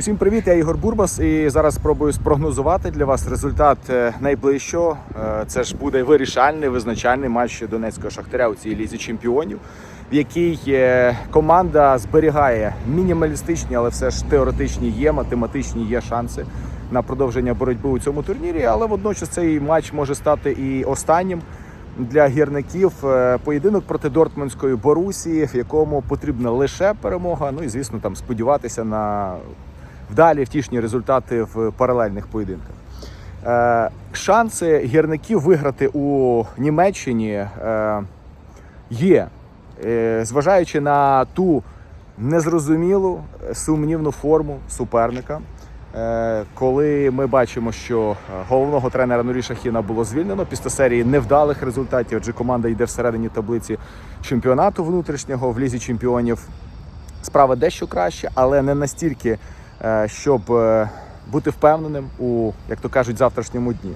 Усім привіт, я Ігор Бурбас, і зараз спробую спрогнозувати для вас результат е, найближчого. Е, Це ж буде вирішальний визначальний матч Донецького шахтаря у цій лізі чемпіонів, в якій е, команда зберігає мінімалістичні, але все ж теоретичні є, математичні є шанси на продовження боротьби у цьому турнірі. Але водночас цей матч може стати і останнім для гірників поєдинок проти Дортмундської Борусії, в якому потрібна лише перемога. Ну і звісно, там сподіватися на вдалі втішні результати в паралельних поєдинках. Е, Шанси гірників виграти у Німеччині е, є, Е, зважаючи на ту незрозумілу сумнівну форму суперника. Коли ми бачимо, що головного тренера Нурі Шахіна було звільнено після серії невдалих результатів, адже команда йде всередині таблиці чемпіонату внутрішнього в лізі чемпіонів. Справа дещо краще, але не настільки, щоб е, бути впевненим у, як то кажуть, завтрашньому дні.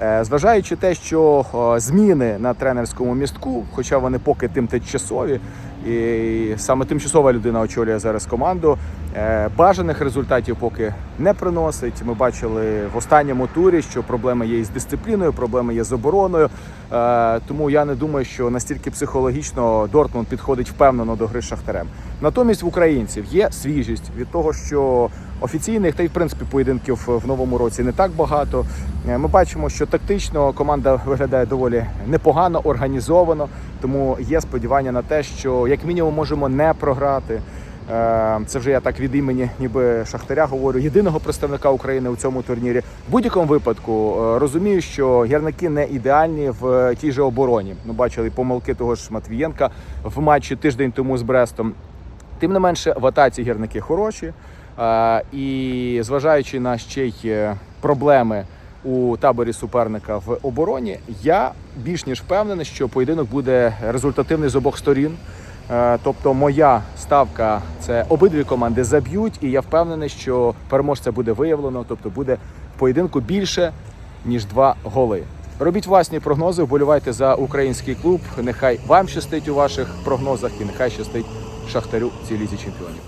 Е, Зважаючи те, що е, зміни на тренерському містку, хоча вони поки тим тимчасові, і саме тимчасова людина очолює зараз команду. е, Бажаних результатів поки не приносить. Ми бачили в останньому турі, що проблеми є із дисципліною, проблеми є з обороною. Е, Тому я не думаю, що настільки психологічно Дортмунд підходить впевнено до гри з Шахтарем. Натомість в українців є свіжість від того, що офіційних та й в принципі поєдинків в новому році не так багато. Е, Ми бачимо, що тактично команда виглядає доволі непогано, організовано. Тому є сподівання на те, що як мінімум можемо не програти. Е, Це вже я так від імені, ніби Шахтаря говорю, єдиного представника України у цьому турнірі. В будь-якому випадку е, розумію, що гірники не ідеальні в тій же обороні. Ми бачили помилки того ж Матвієнка в матчі тиждень тому з Брестом. Тим не менше, в атаці гірники хороші. Е, І зважаючи на ще й е, проблеми у таборі суперника в обороні, я більш ніж впевнений, що поєдинок буде результативний з обох сторін. Е, Тобто, моя ставка це обидві команди заб'ють, і я впевнений, що переможця буде виявлено. Тобто буде в поєдинку більше ніж два голи. Робіть власні прогнози, вболівайте за український клуб. Нехай вам щастить у ваших прогнозах, і нехай щастить шахтарю в цій лізі чемпіонів.